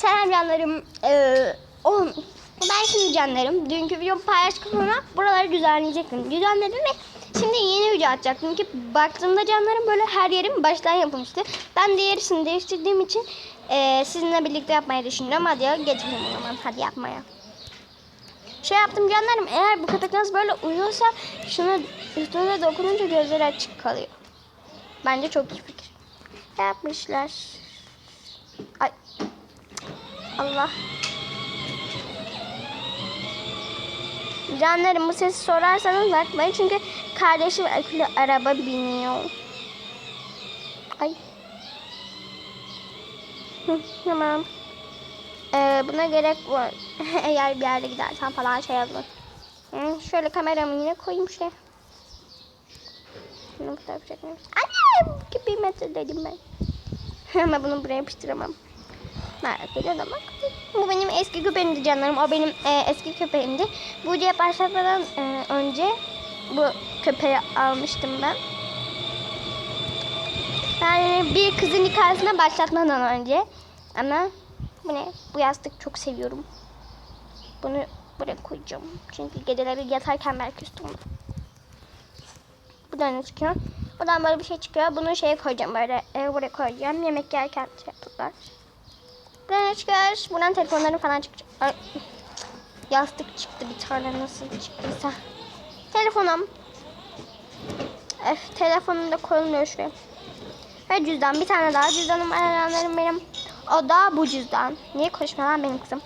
Selam canlarım. Ee, oğlum, ben şimdi canlarım. Dünkü videomu paylaştıktan sonra buraları düzenleyecektim. Düzenledim ve şimdi yeni video atacaktım ki baktığımda canlarım böyle her yerim baştan yapılmıştı. Ben de yerisini değiştirdiğim için ee, sizinle birlikte yapmayı düşünüyorum. Hadi ya geçelim o zaman. Hadi yapmaya. Şey yaptım canlarım eğer bu nasıl böyle uyuyorsa şunu üstüne dokununca gözleri açık kalıyor. Bence çok iyi fikir. Yapmışlar. Ay. Allah. Canlarım bu sesi sorarsanız bakmayın çünkü kardeşim akülü araba biniyor. Ay. Tamam. Ee, buna gerek var. Eğer bir yerde gidersen falan şey. Hı, şöyle kameramı yine koyayım şuraya. Bunu bu tarafa çekmem. Annem! Bir metre dedim ben. Ama bunu buraya yapıştıramam. Ediyorum ama. Bu benim eski köpeğimdi canlarım. O benim e, eski köpeğimdi. Bu videoya başlatmadan e, önce bu köpeği almıştım ben. Yani bir kızın hikayesine başlatmadan önce. Ama bu ne? Bu yastık çok seviyorum. Bunu buraya koyacağım. Çünkü geceleri yatarken belki üstümde. Buradan ne çıkıyor? Buradan böyle bir şey çıkıyor. Bunu şeye koyacağım böyle. E, buraya koyacağım. Yemek yerken şey yaptılar. Buradan ne çıkıyor? Buradan telefonları falan çıkacak. Yastık çıktı bir tane nasıl çıktıysa. Telefonum. Öf, telefonum da koyulmuyor şuraya. Ve cüzdan. Bir tane daha cüzdanım arayanlarım benim. O da bu cüzdan. Niye konuşmuyor lan benim kızım?